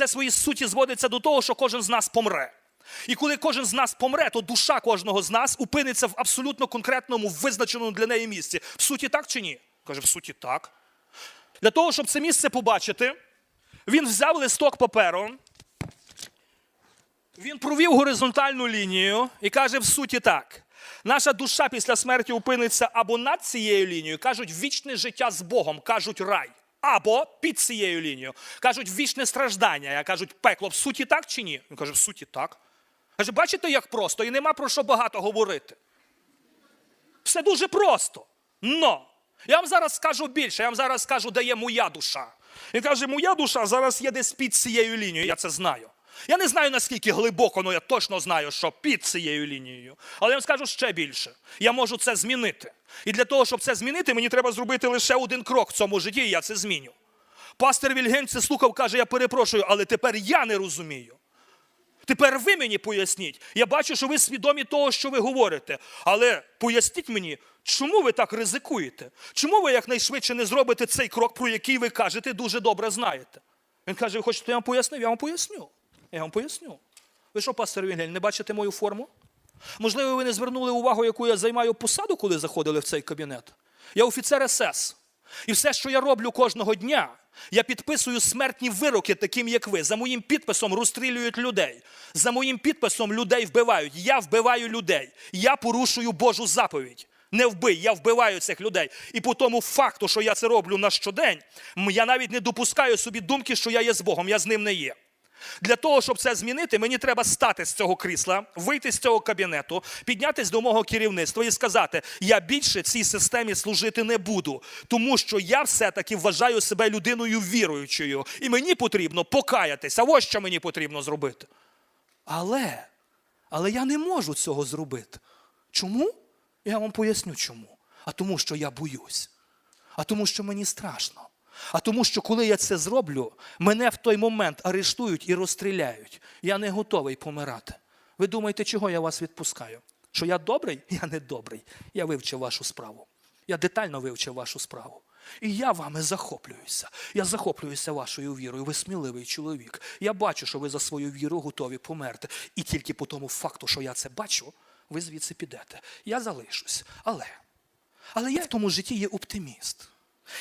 все своїй суті зводиться до того, що кожен з нас помре. І коли кожен з нас помре, то душа кожного з нас упиниться в абсолютно конкретному, визначеному для неї місці. В суті так чи ні? Каже, в суті так. Для того, щоб це місце побачити, він взяв листок паперу, він провів горизонтальну лінію і каже в суті так. Наша душа після смерті опиниться або над цією лінією, кажуть, вічне життя з Богом, кажуть рай. Або під цією лінією. Кажуть, вічне страждання. Я кажуть, пекло в суті так чи ні? Він каже, в суті так. Каже, бачите, як просто, і нема про що багато говорити. Все дуже просто. Но я вам зараз скажу більше, я вам зараз скажу, де є моя душа. Він каже, моя душа зараз є десь під цією лінією, я це знаю. Я не знаю наскільки глибоко, але я точно знаю, що під цією лінією. Але я вам скажу ще більше. Я можу це змінити. І для того, щоб це змінити, мені треба зробити лише один крок в цьому житті, і я це зміню. Пастор Вільгельм це слухав, каже: я перепрошую, але тепер я не розумію. Тепер ви мені поясніть. Я бачу, що ви свідомі того, що ви говорите. Але поясніть мені, чому ви так ризикуєте? Чому ви якнайшвидше не зробите цей крок, про який ви кажете, дуже добре знаєте? Він каже: ви хочете, я вам пояснив? Я вам поясню. Я вам поясню. Ви що, пастор Вінгель, не бачите мою форму? Можливо, ви не звернули увагу, яку я займаю посаду, коли заходили в цей кабінет. Я офіцер СС. І все, що я роблю кожного дня, я підписую смертні вироки, таким як ви. За моїм підписом розстрілюють людей. За моїм підписом людей вбивають. Я вбиваю людей. Я порушую Божу заповідь. Не вбий, я вбиваю цих людей. І по тому факту, що я це роблю на щодень, я навіть не допускаю собі думки, що я є з Богом, я з ним не є. Для того, щоб це змінити, мені треба стати з цього крісла, вийти з цього кабінету, піднятися до мого керівництва і сказати: я більше цій системі служити не буду, тому що я все-таки вважаю себе людиною віруючою, і мені потрібно покаятися. Ось що мені потрібно зробити. Але, але я не можу цього зробити. Чому? Я вам поясню чому. А тому, що я боюсь. А тому, що мені страшно. А тому, що коли я це зроблю, мене в той момент арештують і розстріляють. Я не готовий помирати. Ви думаєте, чого я вас відпускаю? Що я добрий? Я не добрий. Я вивчив вашу справу. Я детально вивчив вашу справу. І я вами захоплююся. Я захоплююся вашою вірою. Ви сміливий чоловік. Я бачу, що ви за свою віру готові померти. І тільки по тому факту, що я це бачу, ви звідси підете. Я залишусь. Але, але я в тому житті є оптиміст.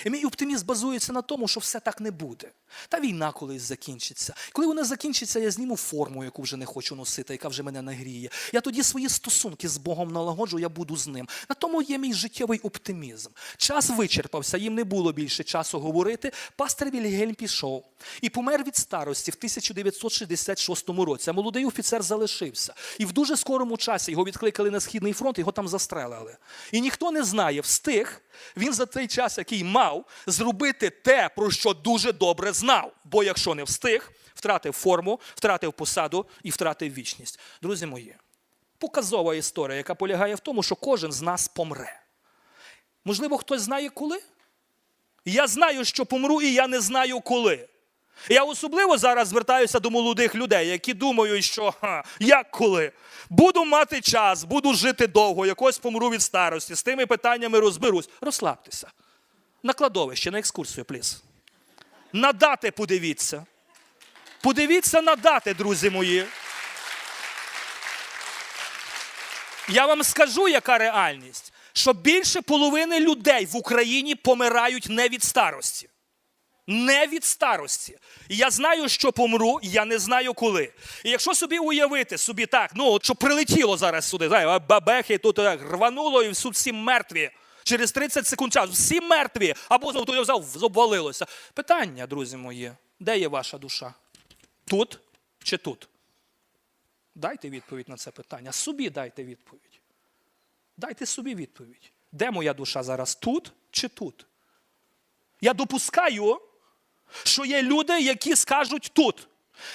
І мій оптимізм базується на тому, що все так не буде. Та війна колись закінчиться. Коли вона закінчиться, я зніму форму, яку вже не хочу носити, яка вже мене нагріє. Я тоді свої стосунки з Богом налагоджу, я буду з ним. На тому є мій життєвий оптимізм. Час вичерпався, їм не було більше часу говорити. Пастор Вільгельм пішов і помер від старості в 1966 році. А молодий офіцер залишився. І в дуже скорому часі його відкликали на східний фронт, його там застрелили. І ніхто не знає, встиг він за цей час, який мав, зробити те, про що дуже добре знав. Бо якщо не встиг, втратив форму, втратив посаду і втратив вічність. Друзі мої, показова історія, яка полягає в тому, що кожен з нас помре. Можливо, хтось знає коли? Я знаю, що помру, і я не знаю коли. Я особливо зараз звертаюся до молодих людей, які думають, що ха, як коли? Буду мати час, буду жити довго, якось помру від старості, з тими питаннями розберусь. Розслабтеся. На кладовище, на екскурсію, пліс. На дати подивіться. Подивіться на дати, друзі мої. Я вам скажу, яка реальність, що більше половини людей в Україні помирають не від старості. Не від старості. Я знаю, що помру, я не знаю коли. І якщо собі уявити собі так, ну от що прилетіло зараз сюди, знає, бабехи тут так рвануло, і всі всі мертві. Через 30 секунд часу всі мертві, або знову я взяв, обвалилося. Питання, друзі мої, де є ваша душа? Тут чи тут? Дайте відповідь на це питання. Собі дайте відповідь. Дайте собі відповідь. Де моя душа зараз? Тут чи тут? Я допускаю, що є люди, які скажуть тут.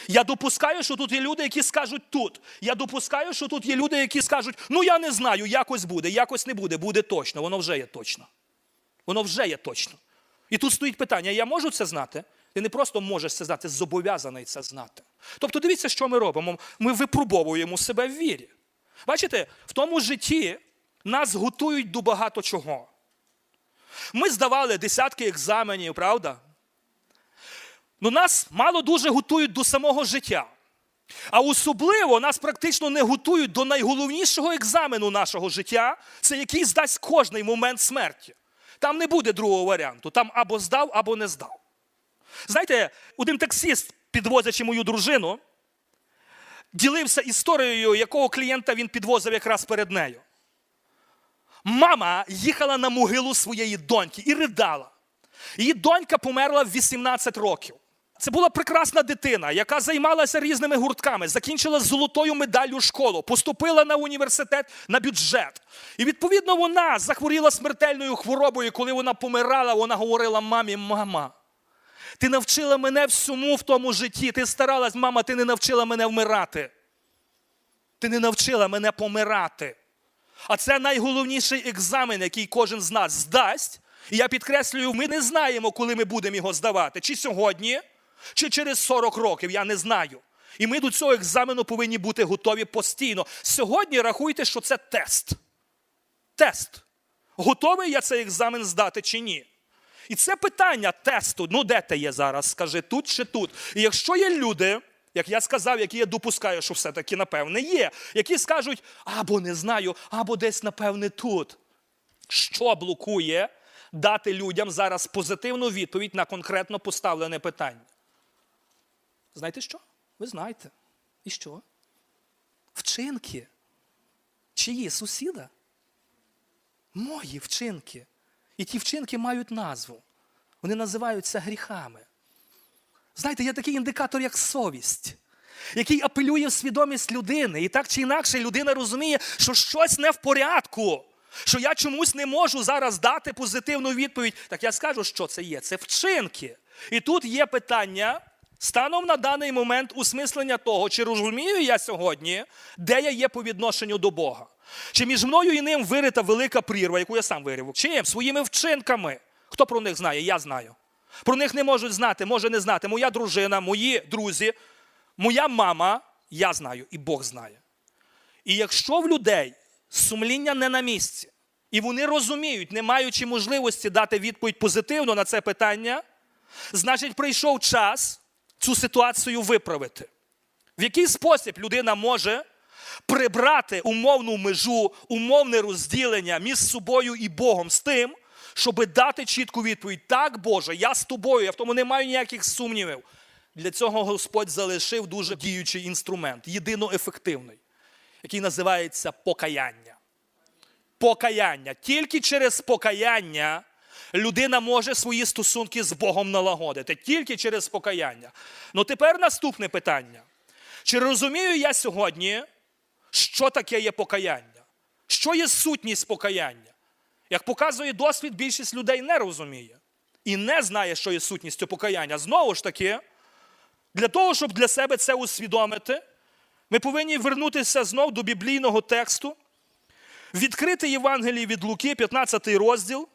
Я допускаю, що тут є люди, які скажуть тут. Я допускаю, що тут є люди, які скажуть, ну я не знаю, якось буде, якось не буде, буде точно. Воно вже є точно. Воно вже є точно. І тут стоїть питання: я можу це знати? Ти не просто можеш це знати, зобов'язаний це знати. Тобто, дивіться, що ми робимо. Ми випробовуємо себе в вірі. Бачите, в тому житті нас готують до багато чого. Ми здавали десятки екзаменів, правда? Ну, нас мало дуже готують до самого життя. А особливо нас практично не готують до найголовнішого екзамену нашого життя, це який здасть кожний момент смерті. Там не буде другого варіанту. Там або здав, або не здав. Знаєте, один таксист, підвозячи мою дружину, ділився історією, якого клієнта він підвозив якраз перед нею. Мама їхала на могилу своєї доньки і ридала. Її донька померла в 18 років. Це була прекрасна дитина, яка займалася різними гуртками, закінчила золотою медаллю школу, поступила на університет на бюджет. І відповідно вона захворіла смертельною хворобою. Коли вона помирала, вона говорила мамі: мама, ти навчила мене всьому в тому житті. Ти старалась, мама, ти не навчила мене вмирати. Ти не навчила мене помирати. А це найголовніший екзамен, який кожен з нас здасть. І я підкреслюю, ми не знаємо, коли ми будемо його здавати. Чи сьогодні, чи через 40 років, я не знаю. І ми до цього екзамену повинні бути готові постійно. Сьогодні рахуйте, що це тест. Тест. Готовий я цей екзамен здати чи ні? І це питання тесту. Ну, де ти є зараз? Скажи, тут чи тут. І якщо є люди, як я сказав, які я допускаю, що все-таки, напевне, є, які скажуть, або не знаю, або десь, напевне, тут. Що блокує дати людям зараз позитивну відповідь на конкретно поставлене питання? Знаєте що? Ви знаєте. І що? Вчинки. Чиї сусіда? Мої вчинки. І ті вчинки мають назву. Вони називаються гріхами. Знаєте, є такий індикатор, як совість, який апелює в свідомість людини. І так чи інакше людина розуміє, що щось не в порядку, що я чомусь не можу зараз дати позитивну відповідь. Так я скажу, що це є. Це вчинки. І тут є питання. Станом на даний момент усмислення того, чи розумію я сьогодні, де я є по відношенню до Бога. Чи між мною і ним вирита велика прірва, яку я сам вирив? Чим? Своїми вчинками. Хто про них знає? Я знаю. Про них не можуть знати, може не знати. Моя дружина, мої друзі, моя мама, я знаю, і Бог знає. І якщо в людей сумління не на місці, і вони розуміють, не маючи можливості дати відповідь позитивно на це питання, значить прийшов час цю ситуацію виправити. В який спосіб людина може прибрати умовну межу, умовне розділення між собою і Богом з тим, щоб дати чітку відповідь: так, Боже, я з тобою, я в тому не маю ніяких сумнівів. Для цього Господь залишив дуже діючий інструмент, єдино ефективний, який називається покаяння. Покаяння. Тільки через покаяння людина може свої стосунки з Богом налагодити. Тільки через покаяння. Ну тепер наступне питання. Чи розумію я сьогодні, що таке є покаяння? Що є сутність покаяння? Як показує досвід, більшість людей не розуміє і не знає, що є сутністю покаяння. Знову ж таки, для того, щоб для себе це усвідомити, ми повинні вернутися знов до біблійного тексту, відкрити Євангеліє від Луки, 15 розділ,